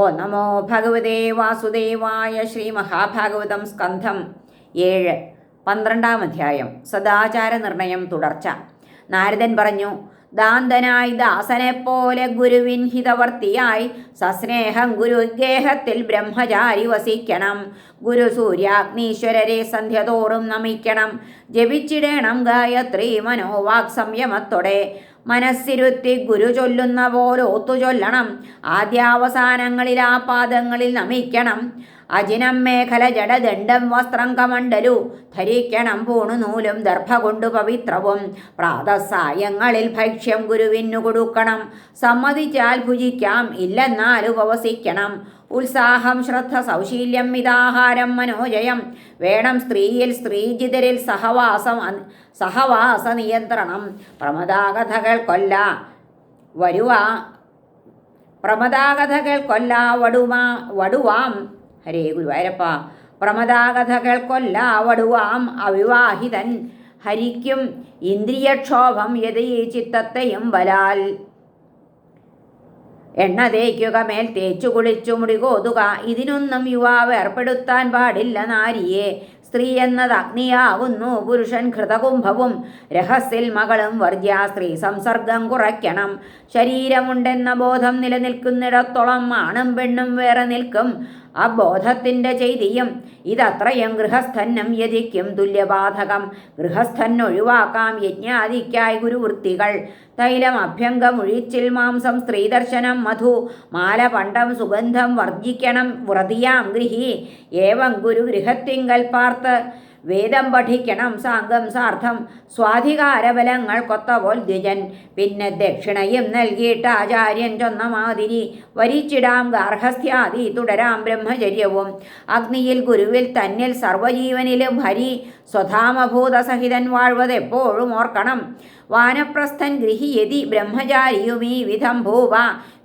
ഓ നമോ ഭഗവതേ വാസുദേവായ ശ്രീ മഹാഭാഗവതം സ്കന്ധം ഏഴ് പന്ത്രണ്ടാം അധ്യായം സദാചാര നിർണയം തുടർച്ച. നാരദൻ പറഞ്ഞു ദാന്തനായി ദാസനെപ്പോലെ ഗുരുവിൻ ഹിതവർത്തിയായി സസ്നേഹം ഗുരുഗേഹത്തിൽ ബ്രഹ്മചാരി വസിക്കണം. ഗുരു സൂര്യാഗ്നീശ്വരരെ സന്ധ്യതോറും നമിക്കണം. ജപിച്ചിടേണം ഗായത്രി മനോവാക് സംയമത്തോടെ മനസ്സിരുത്തി ഗുരു ചൊല്ലുന്ന പോലെ ഒത്തുചൊല്ലണം ആദ്യാവസാനങ്ങളിൽ ആ പാദങ്ങളിൽ നമിക്കണം. അജിനം മേഖല ജഡദണ്ഡം വസ്ത്രം കമണ്ടലു ധരിക്കണം. പൂണു നൂലും ദർഭ കൊണ്ടു പവിത്രവും പ്രാതസായങ്ങളിൽ ഭക്ഷ്യം ഗുരുവിനു കൊടുക്കണം. സമ്മതിച്ചാൽ ഭുജിക്കാം ഇല്ലെന്നാൽ ഉപവസിക്കണം. ഉത്സാഹം ശ്രദ്ധ സൗശീല്യം മിതാഹാരം മനോജയം. വേണം സ്ത്രീയിൽ സ്ത്രീജിതരിൽ സഹവാസം സഹവാസ നിയന്ത്രണം. പ്രമദാകഥകൾ കൊല്ല വരുവ പ്രമദാകഥകൾ കൊല്ല വടുമാ വടുവാം. ഹരേ ഗുരുവായൂരപ്പ. പ്രമദാകഥകൾ കൊല്ല വടുവാം. അവിവാഹിതൻ ഹരിക്കും ഇന്ദ്രിയക്ഷോഭം യതി ചിത്തത്തെയും ബലാൽ. എണ്ണ തേക്കുക മേൽ തേച്ചു കുളിച്ചു മുടി കോതുക ഇതിനൊന്നും യുവാവ് ഏർപ്പെടുത്താൻ പാടില്ല നാരിയെ. സ്ത്രീ എന്നത് അഗ്നിയാകുന്നു പുരുഷൻ ഘൃതകുംഭവും രഹസ്യൽ മകളും വർജ്യ സ്ത്രീ സംസർഗം കുറയ്ക്കണം. ശരീരമുണ്ടെന്ന ബോധം നിലനിൽക്കുന്നിടത്തോളം ആണും പെണ്ണും വേറെ നിൽക്കും. ആ ബോധത്തിന്റെ ചെയ്തിയും ഇതത്രയും ഗൃഹസ്ഥനും യതിക്കും തുല്യബാധകം. ഗൃഹസ്ഥൻ ഒഴിവാക്കാം യജ്ഞാദിക്കായി ഗുരുവൃത്തികൾ. തൈലം അഭ്യംഗം ഒഴിച്ചിൽ മാംസം സ്ത്രീദർശനം മധു. മാല പണ്ടം സുഗന്ധം വർജിക്കണം വ്രതിയാം ഗൃഹി. ഏവം ഗുരു ഗൃഹത്തിങ്കൽ പാർത്ത്. വേദം പഠിക്കണം സാംഗം സാർത്ഥം. സ്വാധികാരബലങ്ങൾ കൊത്തപോൽ ദ്വിജൻ. പിന്നെ ദക്ഷിണയും നൽകിയിട്ട് ആചാര്യൻ ചൊന്ന മാതിരി വരിച്ചിടാം ഗാർഹസ്ഥ്യാദി തുടരാം ബ്രഹ്മചര്യവും. അഗ്നിയിൽ ഗുരുവിൽ തന്നിൽ സർവജീവനിലും ഹരി സ്വധാമഭൂതസഹിതൻ വാഴ്വതെപ്പോഴും ഓർക്കണം. വാനപ്രസ്ഥൻ ഗൃഹിയതി ബ്രഹ്മചാരിയുമീ വിധം ഭൂവ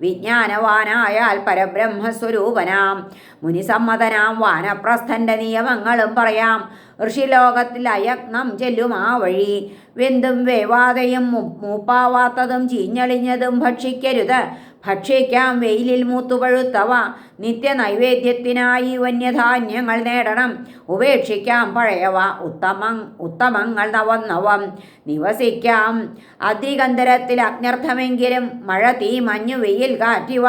വിജ്ഞാനവാനായാൽ പരബ്രഹ്മസ്വരൂപനാം. മുനിസമ്മതനാം വാനപ്രസ്ഥന്റെ നിയമങ്ങളും പറയാം. ഋഷിലോകത്തിൽ അയത്നം ചെല്ലും ആ വഴി. വെന്തും വേവാതയും മൂപ്പാവാത്തതും ചീഞ്ഞളിഞ്ഞതും ഭക്ഷിക്കരുത്. ഭക്ഷിക്കാം വെയിലിൽ മൂത്തുപഴുത്തവ. നിത്യ നൈവേദ്യത്തിനായി വന്യധാന്യങ്ങൾ നേടണം. ഉപേക്ഷിക്കാം പഴയവ. ഉത്തമ ഉത്തമങ്ങൾ നവന്നവം. നിവസിക്കാം. അതിഗന്ധരത്തിൽ അജ്ഞർത്ഥമെങ്കിലും മഴ തീ മഞ്ഞു വെയിൽ കാറ്റിവ.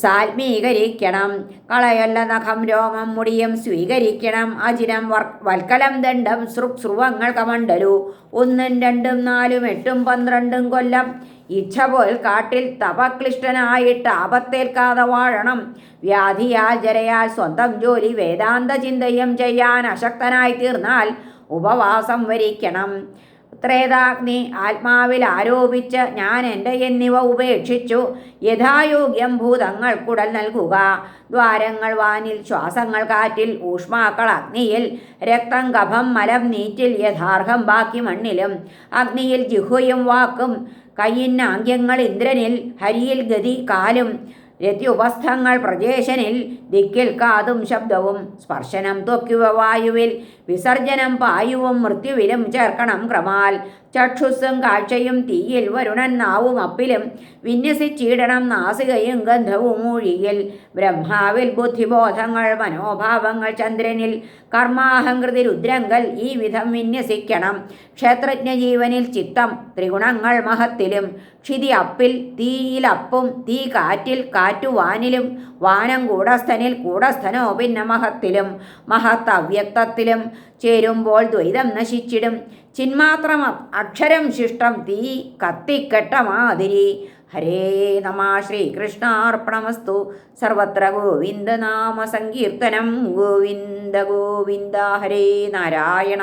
സാത്മീകരിക്കണം കളയല്ല നഖം രോമം മുടിയും സ്വീകരിക്കണം. അജിനം വൽക്കലം ദണ്ഡം സൃക്സ്രുവങ്ങൾ കമണ്ടരു ഒന്നും രണ്ടും നാലും എട്ടും പന്ത്രണ്ടും കൊല്ലം. ഇച്ഛ പോൽ കാട്ടിൽ തപക്ലിഷ്ടനായിട്ട് ആപത്തേൽക്കാതെ വാഴണം. വ്യാധിയാൽ ജരയാൽ സ്വന്തം ജോലി വേദാന്ത ചിന്തയും ചെയ്യാൻ അശക്തനായി തീർന്നാൽ ഉപവാസം വരിക്കണം. ത്രേതാഗ്നി ആത്മാവിൽ ആരോപിച്ച് ഞാൻ എന്റെ എന്നിവ ഉപേക്ഷിച്ചു. യഥായോഗ്യം ഭൂതങ്ങൾ കുടൽ നൽകുക. ദ്വാരങ്ങൾ വാനിൽ ശ്വാസങ്ങൾ കാറ്റിൽ ഊഷ്മാക്കൾ അഗ്നിയിൽ രക്തം കഫം മലം നീറ്റിൽ യഥാർഹം ബാക്കി മണ്ണിലും. അഗ്നിയിൽ ജിഹുയും വാക്കും കയ്യിന്നാംഗ്യങ്ങൾ ഇന്ദ്രനിൽ ഹരിയിൽ ഗതി കാലും. രത്യുപസ്ഥങ്ങൾ പ്രജേശനിൽ ദിക്കിൽ കാതും ശബ്ദവും സ്പർശനം ത്വക്കുവ വായുവിൽ വിസർജനം പായുവും മൃത്യുവിലും ചേർക്കണം ക്രമാൽ ചക്ഷുസ്സും കാഴ്ചയും തീയിൽ വരുണൻ നാവും അപ്പിലും വിന്യസിച്ചിടണം നാസികയും ഗന്ധവും മൂഴിയിൽ ബ്രഹ്മാവിൽ ബുദ്ധിബോധങ്ങൾ മനോഭാവങ്ങൾ ചന്ദ്രനിൽ കർമാഹങ്കൃതി രുദ്രങ്ങൾ ഈ വിധം വിന്യസിക്കണം. ക്ഷേത്രജ്ഞ ജീവനിൽ ചിത്തം ത്രിഗുണങ്ങൾ മഹത്തിലും. ക്ഷിതി അപ്പിൽ തീയിലപ്പും തീ കാറ്റിൽ വാനിലും വാനം കൂടസ്ഥനിൽ കൂടസ്ഥനോ പിന്നെ മഹത്തിലും മഹത്ത് ചേരുമ്പോൾ ദ്വൈതം നശിച്ചിടും. ചിന്മാത്രം അക്ഷരം ശിഷ്ടം തീ കത്തിക്കെട്ട മാതിരി. ഹരേ നമ ശ്രീകൃഷ്ണാർപ്പണമസ്തു. സർവത്ര ഗോവിന്ദനാമ സങ്കീർത്തനം. ഗോവിന്ദ ഗോവിന്ദ ഹരേ നാരായണ.